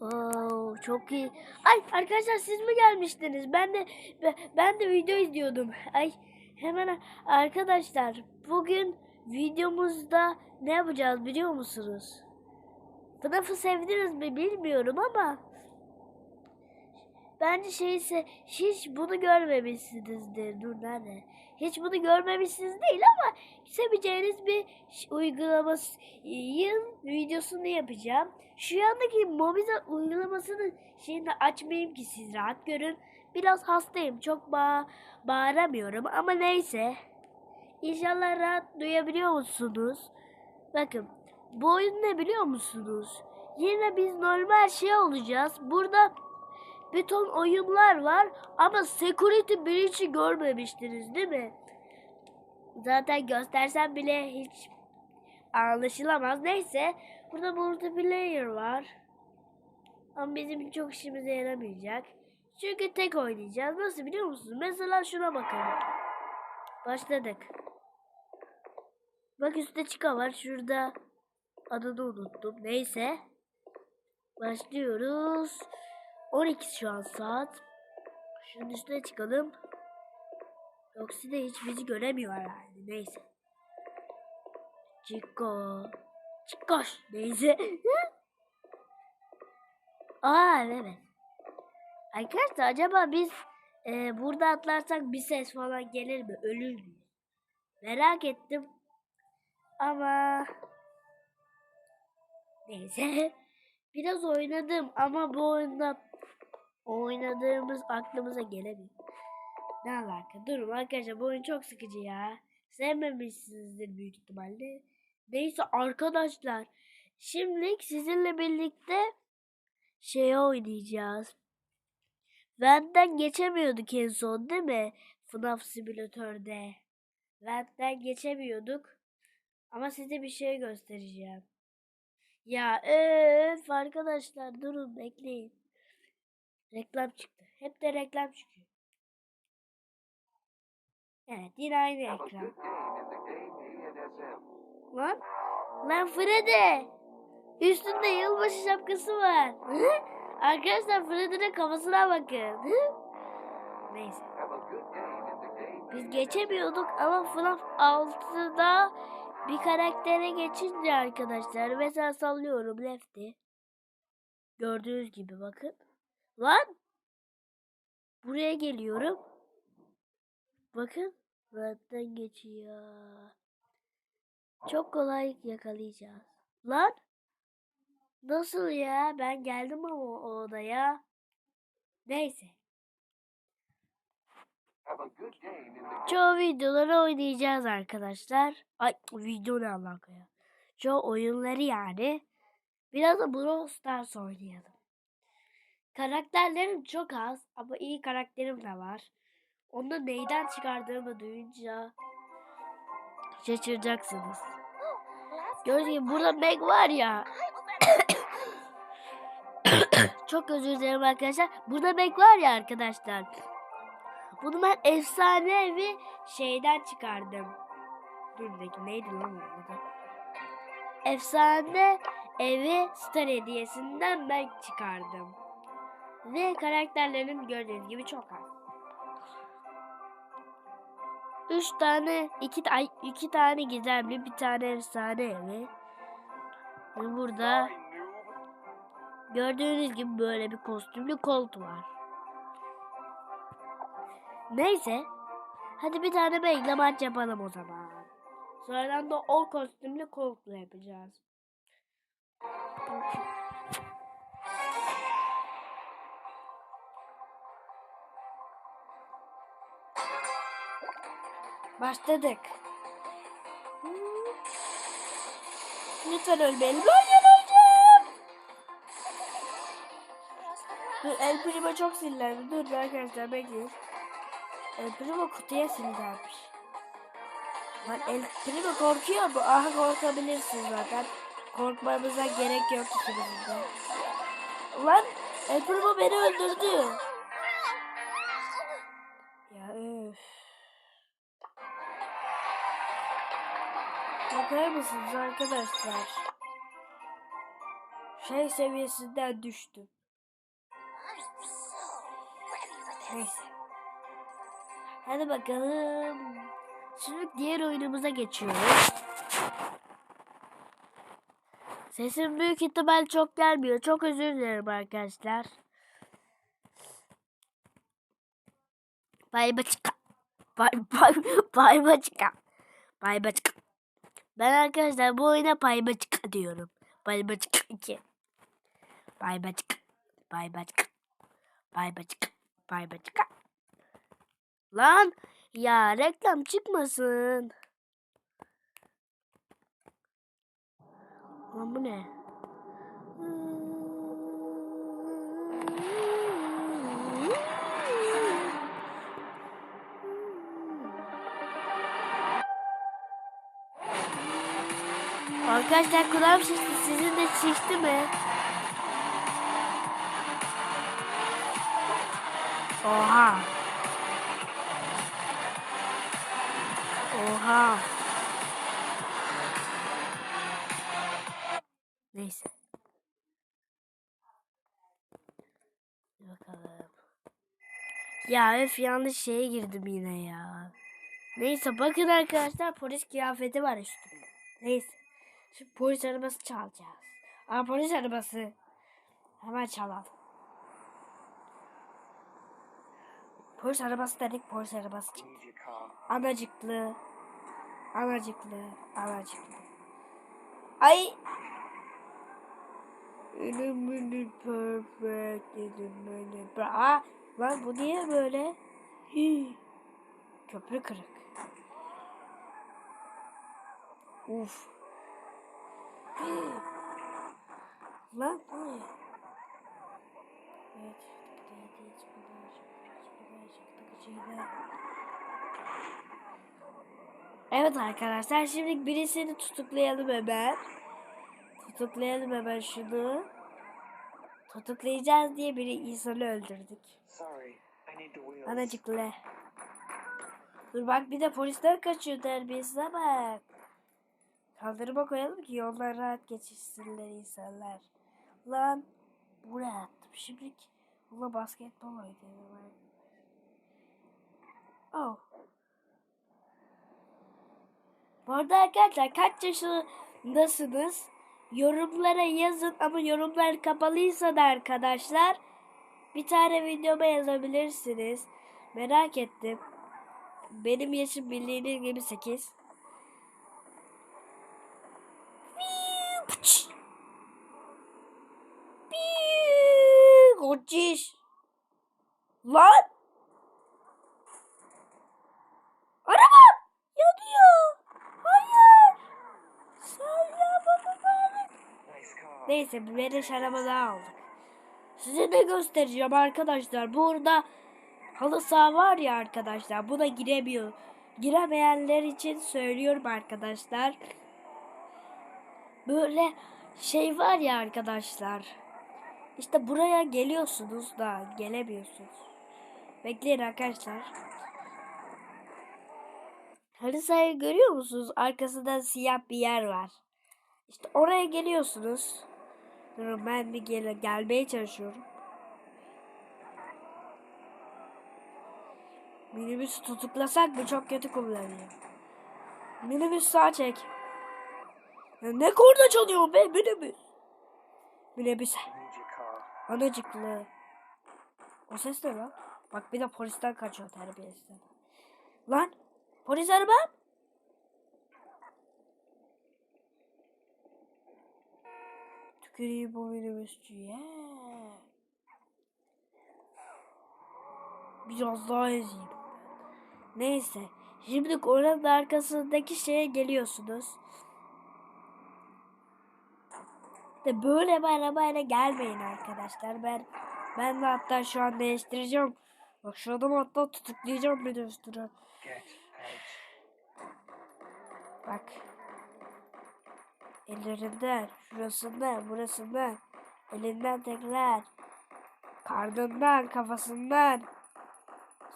Oo, çok iyi. Ay arkadaşlar siz mi gelmiştiniz? Ben de be- ben de video izliyordum. Ay hemen arkadaşlar bugün videomuzda ne yapacağız biliyor musunuz? FNAF'ı sevdiniz mi bilmiyorum ama bence şeyse hiç bunu görmemişsinizdir. Dur nerede? Hiç bunu görmemişsiniz değil ama seveceğiniz bir uygulamasının videosunu yapacağım. Şu yandaki Mobiza uygulamasının şeyini açmayayım ki siz rahat görün. Biraz hastayım. Çok ba bağıramıyorum ama neyse. İnşallah rahat duyabiliyor musunuz? Bakın bu oyun ne biliyor musunuz? Yine biz normal şey olacağız. Burada bir ton oyunlar var ama Security Breach'i görmemiştiniz değil mi? Zaten göstersem bile hiç anlaşılamaz. Neyse burada multiplayer var. Ama bizim çok işimize yaramayacak. Çünkü tek oynayacağız. Nasıl biliyor musunuz? Mesela şuna bakalım. Başladık. Bak üstte çıka var. Şurada adını unuttum. Neyse. Başlıyoruz. 12 şu an saat. Şunun üstüne çıkalım. Roxy de hiç bizi göremiyor herhalde. Neyse. Chico. Chicoş. Neyse. Aa evet. Arkadaşlar acaba biz e, burada atlarsak bir ses falan gelir mi? Ölür mü? Merak ettim. Ama neyse. Biraz oynadım ama bu oyunda oynadığımız aklımıza gelemiyor. Ne alaka? Durun arkadaşlar bu oyun çok sıkıcı ya. Sevmemişsinizdir büyük ihtimalle. Neyse arkadaşlar. Şimdilik sizinle birlikte şey oynayacağız. Vent'ten geçemiyorduk en son değil mi? FNAF simülatörde. Vent'ten geçemiyorduk. Ama size bir şey göstereceğim. Ya öf arkadaşlar durun bekleyin. Reklam çıktı. Hep de reklam çıkıyor. Evet yine aynı ekran. Lan? Lan Freddy! Üstünde yılbaşı şapkası var. Arkadaşlar Freddy'nin kafasına bakın. Neyse. Biz geçemiyorduk ama FNAF 6'da bir karaktere geçince arkadaşlar mesela sallıyorum Lefty. Gördüğünüz gibi bakın. Lan! Buraya geliyorum. Bakın. Zaten geçiyor. Çok kolay yakalayacağız. Lan! Nasıl ya? Ben geldim ama o odaya. Neyse. Çoğu videoları oynayacağız arkadaşlar. Ay video ne alaka ya. Çoğu oyunları yani. Biraz da Brawl Stars oynayalım. Karakterlerim çok az ama iyi karakterim de var. Onu neyden çıkardığımı duyunca şaşıracaksınız. Gördüğünüz gibi burada Meg var ya. çok özür dilerim arkadaşlar. Burada Meg var ya arkadaşlar. Bunu ben efsanevi şeyden çıkardım. Dur bir dakika neydi lan adı? Efsane evi star hediyesinden ben çıkardım. Ve karakterlerim gördüğünüz gibi çok az. Üç tane, iki, ay, iki tane gizemli, bir tane efsane evi. Ve burada gördüğünüz gibi böyle bir kostümlü kolt var. Neyse. Hadi bir tane bekle maç yapalım o zaman. Sonradan da o kostümlü koltukla yapacağız. Başladık. Lütfen ölmeyelim. Hayır öleceğim. Dur El Primo çok sinirlendi. Dur arkadaşlar bekleyin. El Primo kutuya sinirlenmiş. Lan El Primo korkuyor mu? Aha korkabilirsin zaten. Korkmamıza gerek yok ikimizin de. Lan El Primo beni öldürdü. Bakar mısınız arkadaşlar? şey seviyesinden düştüm. Neyse. Hadi bakalım. Şimdi diğer oyunumuza geçiyoruz. Sesim büyük ihtimal çok gelmiyor. Çok özür dilerim arkadaşlar. Bay baçka. Bay bay bay baçka. Bay baçka. Ben arkadaşlar bu oyuna bay baçka diyorum. Bay baçka 2. Bay baçka. Bay baçka. Bay baçka. Bay baçka. Lan ya reklam çıkmasın. Lan bu ne? Arkadaşlar kulağım şişti. Sizin de şişti mi? Oha. Oha. Neyse. Bakalım. Ya öf yanlış şeye girdim yine ya. Neyse bakın arkadaşlar polis kıyafeti var üstümde. Neyse. Şimdi polis arabası çalacağız. Aa polis arabası. Hemen çalalım. Polis arabası dedik polis arabası çıktı. Anacıklı. Anacıklı. Anacıklı. Ay. Ölümünü perfect per- Aa, lan bu niye böyle? Hii. Köprü kırık. Uf. Lan bu ne? Evet. Evet arkadaşlar şimdi birisini tutuklayalım hemen. Tutuklayalım hemen şunu. Tutuklayacağız diye bir insanı öldürdük. Anacıklı. Dur bak bir de polisler kaçıyor terbiyesize bak. Kaldırıma koyalım ki yollar rahat geçişsinler insanlar. Lan buraya attım. Şimdi buna basketbol oynayalım. Oh. Bu arada arkadaşlar kaç yaşındasınız? Yorumlara yazın ama yorumlar kapalıysa da arkadaşlar bir tane videoma yazabilirsiniz. Merak ettim. Benim yaşım bildiğiniz gibi 8. Kociş. Lan. Arabam yanıyor. Hayır. Neyse bir beleş araba daha aldık. Size ne göstereceğim arkadaşlar. Burada halı saha var ya arkadaşlar. Buna giremiyor. Giremeyenler için söylüyorum arkadaşlar. Böyle şey var ya arkadaşlar. İşte buraya geliyorsunuz da gelemiyorsunuz. Bekleyin arkadaşlar. Halı sahayı görüyor musunuz? Arkasında siyah bir yer var. İşte oraya geliyorsunuz. Ben bir gel gelmeye çalışıyorum. Minibüs tutuklasak mı çok kötü kullanıyor. Minibüs sağ çek. Ne korna çalıyor be minibüs. Minibüs. Anacıklı. O ses ne lan? Bak bir de polisten kaçıyor terbiyesiz. Lan polis arabam. Tüküreyim bu minibüsçüye. Biraz daha ezeyim. Neyse. Şimdi oranın arkasındaki şeye geliyorsunuz. De böyle bir arabayla gelmeyin arkadaşlar. Ben ben de hatta şu an değiştireceğim. Bak şu adamı hatta tutuklayacağım bir üstüne. Bak. Ellerinden, şurasından, burasından, elinden tekrar, karnından, kafasından.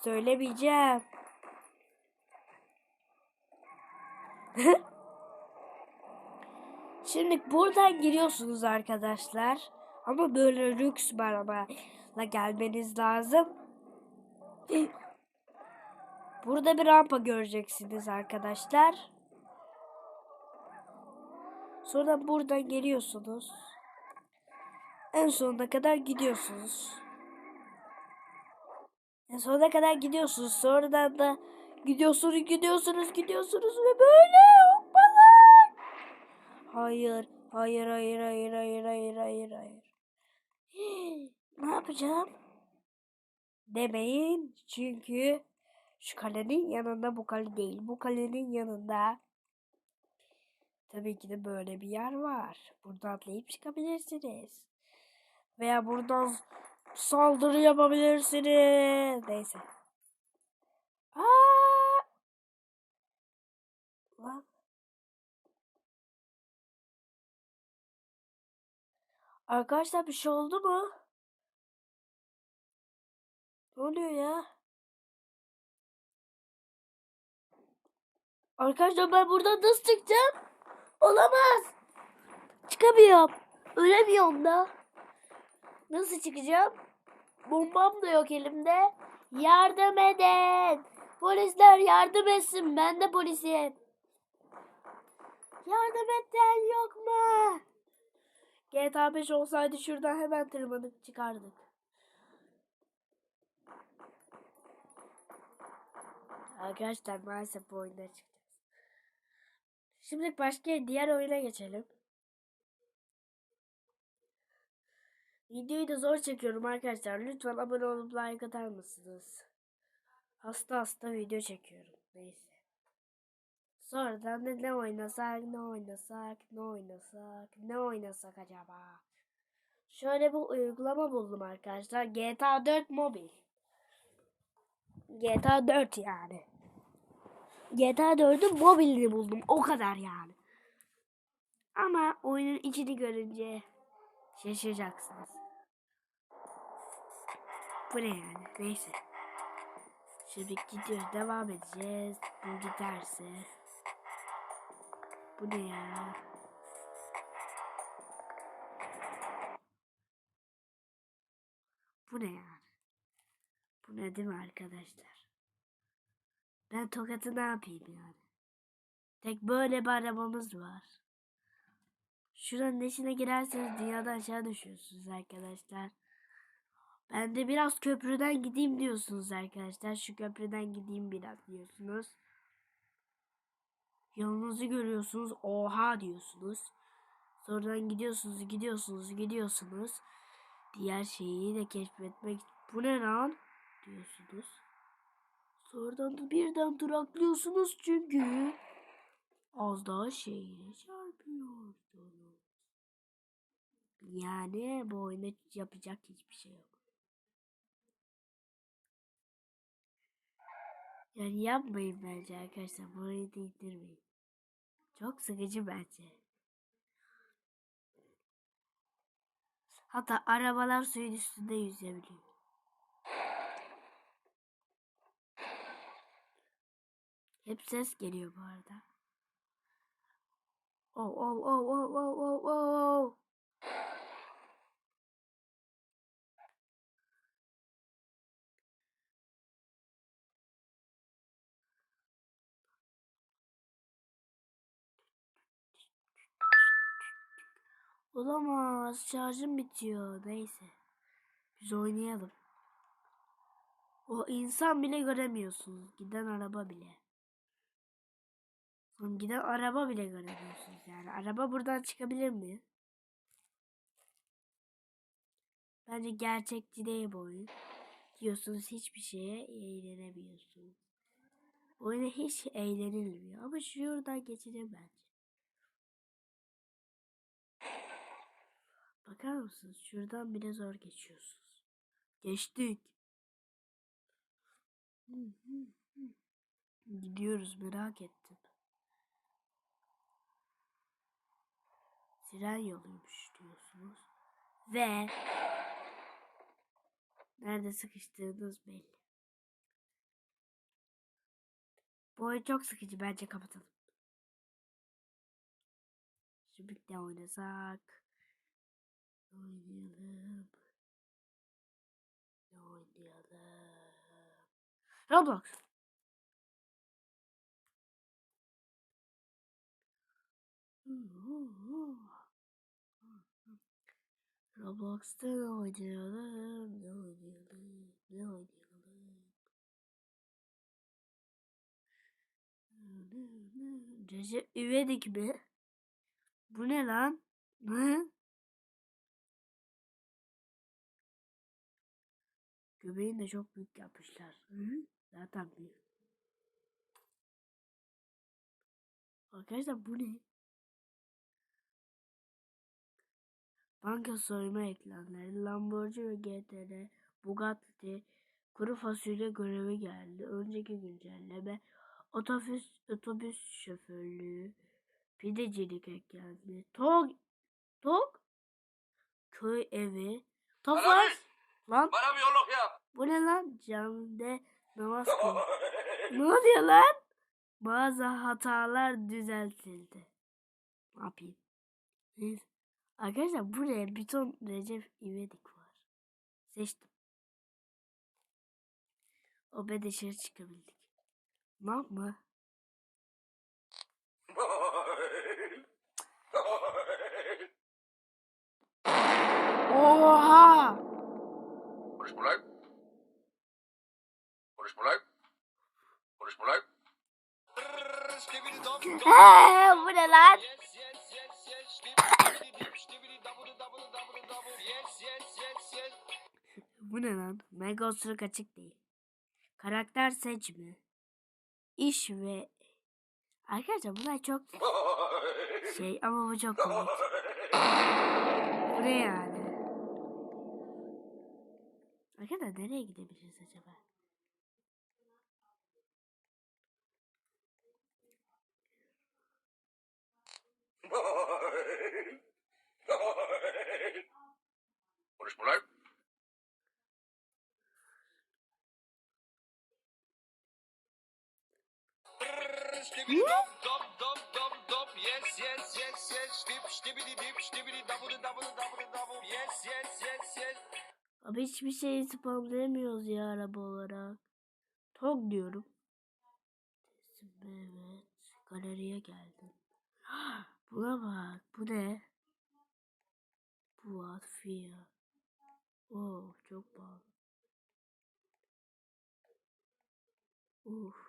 Söylemeyeceğim. Şimdi buradan giriyorsunuz arkadaşlar. Ama böyle lüks bir arabayla gelmeniz lazım. Burada bir rampa göreceksiniz arkadaşlar. Sonra buradan geliyorsunuz. En sonuna kadar gidiyorsunuz. En sonuna kadar gidiyorsunuz. Sonradan da gidiyorsunuz, gidiyorsunuz, gidiyorsunuz ve böyle. Hayır, hayır, hayır, hayır, hayır, hayır, hayır, hayır. ne yapacağım? Demeyin çünkü şu kalenin yanında bu kale değil. Bu kalenin yanında tabii ki de böyle bir yer var. Buradan atlayıp çıkabilirsiniz. Veya buradan saldırı yapabilirsiniz. Neyse. Aa! Arkadaşlar bir şey oldu mu? Ne oluyor ya? Arkadaşlar ben buradan nasıl çıkacağım? Olamaz. Çıkamıyorum. Ölemiyorum da. Nasıl çıkacağım? Bombam da yok elimde. Yardım edin. Polisler yardım etsin. Ben de polisim. Yardım eden yok mu? GTA 5 olsaydı şuradan hemen tırmanıp çıkardık. Arkadaşlar maalesef bu oyunda çıkacağız. Şimdi başka diğer oyuna geçelim. Videoyu da zor çekiyorum arkadaşlar. Lütfen abone olup like atar mısınız? Hasta hasta video çekiyorum. Neyse. Sonradan da ne oynasak, ne oynasak, ne oynasak, ne oynasak acaba? Şöyle bir uygulama buldum arkadaşlar. GTA 4 mobil. GTA 4 yani. GTA 4'ün mobilini buldum. O kadar yani. Ama oyunun içini görünce şaşıracaksınız. Bu ne yani? Neyse. Şimdi gidiyoruz. Devam edeceğiz. Bu giderse. Bu ne ya? Bu ne yani? Bu ne değil mi arkadaşlar? Ben tokatı ne yapayım yani? Tek böyle bir arabamız var. Şuranın içine girerseniz dünyadan aşağı düşüyorsunuz arkadaşlar. Ben de biraz köprüden gideyim diyorsunuz arkadaşlar. Şu köprüden gideyim biraz diyorsunuz. Yolunuzu görüyorsunuz. Oha diyorsunuz. Sonradan gidiyorsunuz, gidiyorsunuz, gidiyorsunuz. Diğer şeyi de keşfetmek. Bu ne lan? Diyorsunuz. Sonradan da birden duraklıyorsunuz çünkü. Az daha şehire çarpıyorsunuz. Yani bu oyuna yapacak hiçbir şey yok. Yani yapmayın bence arkadaşlar. Bu oyunu indirmeyin. Çok sıkıcı bence. Hatta arabalar suyun üstünde yüzebiliyor. Hep ses geliyor bu arada. Oh oh oh oh oh oh oh. Olamaz. Şarjım bitiyor. Neyse. Biz oynayalım. O insan bile göremiyorsunuz. Giden araba bile. Oğlum giden araba bile göremiyorsunuz yani. Araba buradan çıkabilir mi? Bence gerçekçi değil bu oyun. Diyorsunuz hiçbir şeye eğlenemiyorsunuz. Oyuna hiç eğlenilmiyor. Ama şuradan geçeceğim bence. Bakar mısınız? Şuradan bile zor geçiyorsunuz. Geçtik. Gidiyoruz merak ettim. Tren yoluymuş diyorsunuz. Ve nerede sıkıştığınız belli. Bu oyun çok sıkıcı bence kapatalım. Birlikte oynasak. Oynayalım? Ne oynayalım? Roblox. Roblox'ta ne oynayalım? Ne oynayalım? Ne oynayalım? Recep İvedik mi? Bu ne lan? Hı? Göbeğini de çok büyük yapmışlar. Hı? Zaten büyük. Arkadaşlar bu ne? Banka soyma ekranları, Lamborghini GTR, Bugatti, kuru fasulye görevi geldi. Önceki güncelleme, otobüs, otobüs şoförlüğü, pidecilik eklendi. Tok, tok, köy evi, tofaş, lan bana bir yolluk yap. bu ne lan? Camide namaz kıl. ne oluyor lan? Bazı hatalar düzeltildi. Ne yapayım? Neyse. Arkadaşlar buraya bir ton Recep İvedik var. Seçtim. O be dışarı çıkabildik. Ne yapma? Oha! Konuşma lan. Konuşma lan. Konuşma lan. He, bu ne lan? Bu ne lan? Mega osuruk açık değil. Karakter seçimi. İş ve... Arkadaşlar bunlar çok şey ama bu çok komik. Bu ne yani? Arkadaşlar nereye gidebiliriz acaba? Konuşma lan. Abi hiçbir şeyi spamlayamıyoruz ya araba olarak. Tok diyorum. Evet. Galeriye geldim. Buna bak. Bu ne? Bu Atfia. Oo çok pahalı. Uf.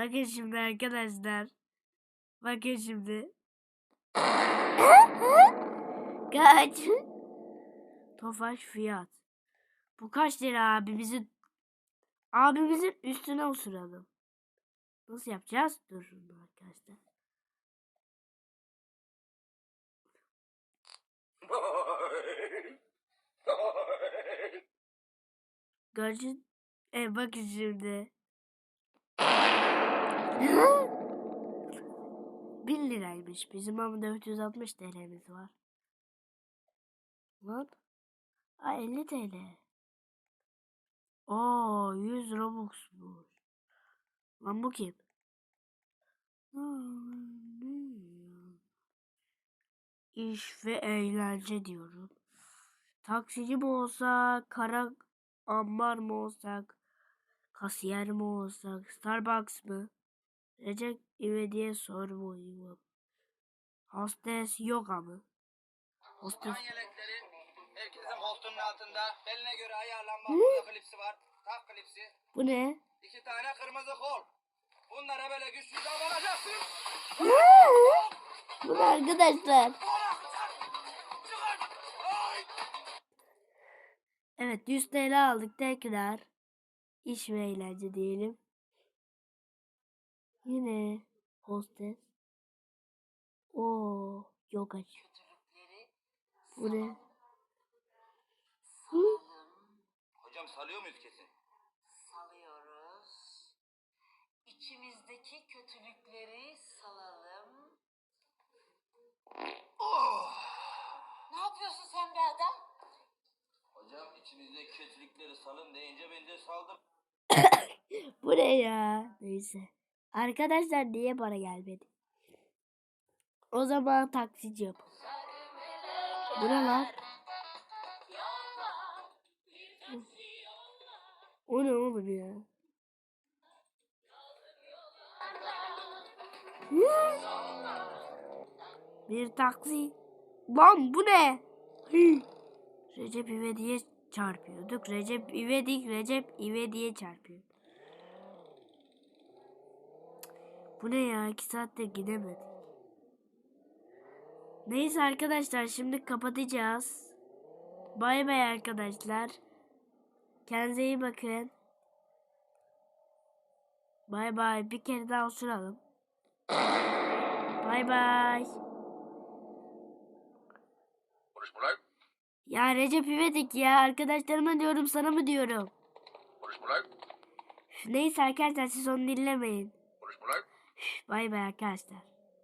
Bakın şimdi arkadaşlar. Bakın şimdi. Kaç? Tofaş fiyat. Bu kaç lira abimizin? Abimizin üstüne osuralım. Nasıl yapacağız? Durun arkadaşlar. Gördün. E bakın şimdi. 1000 liraymış. Bizim ama 460 TL'miz var. Lan. Aa 50 TL. Oo 100 Robux bu. Lan bu kim? İş ve eğlence diyorum. Taksici mi olsak, kara ambar mı olsak, kasiyer mi olsak, Starbucks mı? Recep İvedik'e sormuyorum. Hostes yok ama. Hostes Yan yelekleri herkesin koltuğunun altında. Beline göre ayarlanma burada klipsi var. Tak klipsi. bu ne? İki tane kırmızı kol. Bunlara böyle güçlü davranacaksın. Bu ne arkadaşlar? Evet 100 TL aldık tekrar. İş ve eğlence diyelim. Yine hostes. Oo yok aç. Bu ne? Hı? Hocam salıyor muyuz kesin? salıyoruz. İçimizdeki kötülükleri salalım. yapıyorsun sen be adam? Hocam içinizde kötülükleri salın deyince ben de saldım. Bu ne ya? Neyse. Arkadaşlar niye bana gelmedi? O zaman taksici yap. Bu ne lan? O ne oğlum ya? Bir taksi. Lan bu ne? Recep İvedik'e çarpıyorduk. Recep İvedik, Recep İvedik'e çarpıyor. Bu ne ya? İki saatte gidemedik. Neyse arkadaşlar şimdi kapatacağız. Bay bay arkadaşlar. Kendinize iyi bakın. Bay bay. Bir kere daha oturalım. Bay bay. Konuşma lan. Ya Recep İvedik ya arkadaşlarıma diyorum sana mı diyorum. Konuşma lan. Üf, Neyse arkadaşlar siz onu dinlemeyin. Bay bay arkadaşlar.